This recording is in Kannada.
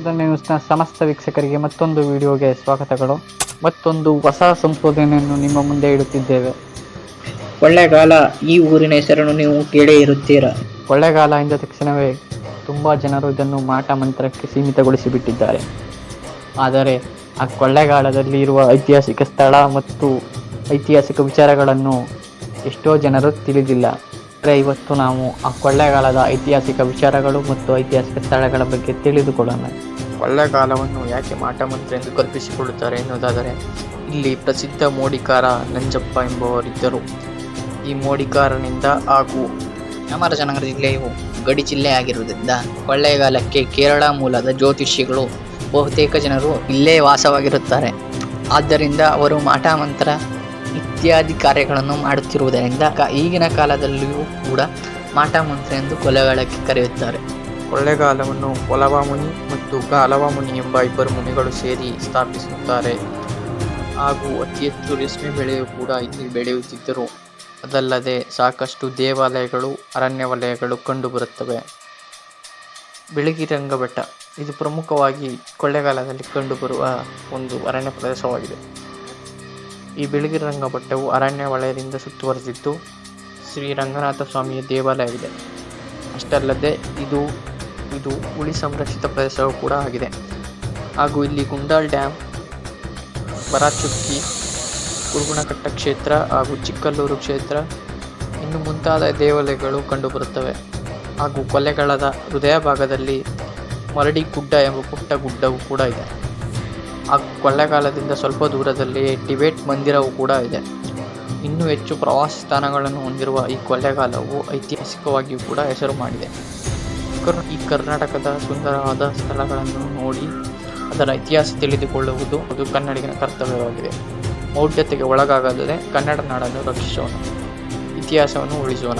ಸಂಶೋಧನೆ ನ್ಯೂಸ್ನ ಸಮಸ್ತ ವೀಕ್ಷಕರಿಗೆ ಮತ್ತೊಂದು ವಿಡಿಯೋಗೆ ಸ್ವಾಗತಗಳು. ಮತ್ತೊಂದು ಹೊಸ ಸಂಶೋಧನೆಯನ್ನು ನಿಮ್ಮ ಮುಂದೆ ಇಡುತ್ತಿದ್ದೇವೆ. ಕೊಳ್ಳೆಗಾಲ ಈ ಊರಿನ ಹೆಸರನ್ನು ನೀವು ಕೇಳೇ ಇರುತ್ತೀರಾ? ಕೊಳ್ಳೆಗಾಲ ಎಂದ ತಕ್ಷಣವೇ ತುಂಬ ಜನರು ಇದನ್ನು ಮಾಟ ಮಂತ್ರಕ್ಕೆ ಸೀಮಿತಗೊಳಿಸಿಬಿಟ್ಟಿದ್ದಾರೆ. ಆದರೆ ಆ ಕೊಳ್ಳೆಗಾಲದಲ್ಲಿ ಇರುವ ಐತಿಹಾಸಿಕ ಸ್ಥಳ ಮತ್ತು ಐತಿಹಾಸಿಕ ವಿಚಾರಗಳನ್ನು ಎಷ್ಟೋ ಜನರು ತಿಳಿದಿಲ್ಲ. ಆದರೆ ಇವತ್ತು ನಾವು ಆ ಕೊಳ್ಳೆಗಾಲದ ಐತಿಹಾಸಿಕ ವಿಚಾರಗಳು ಮತ್ತು ಐತಿಹಾಸಿಕ ಸ್ಥಳಗಳ ಬಗ್ಗೆ ತಿಳಿದುಕೊಳ್ಳೋಣ. ಕೊಳ್ಳೆಗಾಲವನ್ನು ಯಾಕೆ ಮಾಟ ಮಂತ್ರ ಎಂದು ಕಲ್ಪಿಸಿಕೊಳ್ಳುತ್ತಾರೆ ಎನ್ನುವುದಾದರೆ, ಇಲ್ಲಿ ಪ್ರಸಿದ್ಧ ಮೋಡಿಕಾರ ನಂಜಪ್ಪ ಎಂಬುವರಿದ್ದರು. ಈ ಮೋಡಿಕಾರನಿಂದ ಹಾಗೂ ಚಾಮರಾಜನಗರ ಜಿಲ್ಲೆಯು ಗಡಿ ಜಿಲ್ಲೆ ಆಗಿರುವುದರಿಂದ ಕೊಳ್ಳೇಗಾಲಕ್ಕೆ ಕೇರಳ ಮೂಲದ ಜ್ಯೋತಿಷಿಗಳು ಬಹುತೇಕ ಜನರು ಇಲ್ಲೇ ವಾಸವಾಗಿರುತ್ತಾರೆ. ಆದ್ದರಿಂದ ಅವರು ಮಾಟ ಮಂತ್ರ ಇತ್ಯಾದಿ ಕಾರ್ಯಗಳನ್ನು ಮಾಡುತ್ತಿರುವುದರಿಂದ ಈಗಿನ ಕಾಲದಲ್ಲಿಯೂ ಕೂಡ ಮಾಟ ಮಂತ್ರ ಎಂದು ಕೊಲೆಗಾಲಕ್ಕೆ ಕರೆಯುತ್ತಾರೆ. ಕೊಳ್ಳೆಗಾಲವನ್ನು ಕೊಲವಾಮುನಿ ಮತ್ತು ಗಾಲವಾಮುನಿ ಎಂಬ ಇಬ್ಬರು ಮುನಿಗಳು ಸೇರಿ ಸ್ಥಾಪಿಸುತ್ತಾರೆ. ಹಾಗೂ ಅತಿ ಹೆಚ್ಚು ರೇಷ್ಮೆ ಬೆಳೆಯು ಕೂಡ ಇಲ್ಲಿ ಬೆಳೆಯುತ್ತಿದ್ದರು. ಅದಲ್ಲದೆ ಸಾಕಷ್ಟು ದೇವಾಲಯಗಳು ಅರಣ್ಯ ವಲಯಗಳು ಕಂಡುಬರುತ್ತವೆ ಬಿಳಿಗಿರಂಗ ಬೆಟ್ಟ ಇದು ಪ್ರಮುಖವಾಗಿ ಕೊಳ್ಳೆಗಾಲದಲ್ಲಿ ಕಂಡುಬರುವ ಒಂದು ಅರಣ್ಯ ಪ್ರದೇಶವಾಗಿದೆ. ಈ ಬಿಳಿಗಿರಂಗ ಬೆಟ್ಟವು ಅರಣ್ಯ ವಲಯದಿಂದ ಸುತ್ತುವರೆದಿದ್ದು, ಶ್ರೀ ರಂಗನಾಥ ಸ್ವಾಮಿಯ ದೇವಾಲಯವಿದೆ. ಅಷ್ಟಲ್ಲದೆ ಇದು ಇದು ಹುಲಿ ಸಂರಕ್ಷಿತ ಪ್ರದೇಶವೂ ಕೂಡ ಆಗಿದೆ. ಹಾಗೂ ಇಲ್ಲಿ ಗುಂಡಾಲ್ ಡ್ಯಾಮ್ ಬರಾಚುಕ್ಕಿ ಕುರುಗುಣಕಟ್ಟ ಕ್ಷೇತ್ರ ಹಾಗೂ ಚಿಕ್ಕಲ್ಲೂರು ಕ್ಷೇತ್ರ ಇನ್ನು ಮುಂತಾದ ದೇವಾಲಯಗಳು ಕಂಡುಬರುತ್ತವೆ. ಹಾಗೂ ಕೊಲೆಗಳದ ಹೃದಯ ಭಾಗದಲ್ಲಿ ಮರಡಿ ಗುಡ್ಡ ಎಂಬ ಪುಟ್ಟ ಗುಡ್ಡವು ಕೂಡ ಇದೆ. ಆ ಕೊಳ್ಳೆಗಾಲದಿಂದ ಸ್ವಲ್ಪ ದೂರದಲ್ಲಿ ಟಿಬೆಟ್ ಮಂದಿರವು ಕೂಡ ಇದೆ. ಇನ್ನೂ ಹೆಚ್ಚು ಪ್ರವಾಸಿ ಸ್ಥಾನಗಳನ್ನು ಹೊಂದಿರುವ ಈ ಕೊಳ್ಳೆಗಾಲವು ಐತಿಹಾಸಿಕವಾಗಿಯೂ ಕೂಡ ಹೆಸರು ಮಾಡಿದೆ. ಈ ಕರ್ನಾಟಕದ ಸುಂದರವಾದ ಸ್ಥಳಗಳನ್ನು ನೋಡಿ ಅದರ ಇತಿಹಾಸ ತಿಳಿದುಕೊಳ್ಳುವುದು ಅದು ಕನ್ನಡಿಗನ ಕರ್ತವ್ಯವಾಗಿದೆ. ಮೌಢ್ಯತೆಗೆ ಒಳಗಾಗದೆ ಕನ್ನಡ ನಾಡನ್ನು ರಕ್ಷಿಸೋಣ, ಇತಿಹಾಸವನ್ನು ಉಳಿಸೋಣ.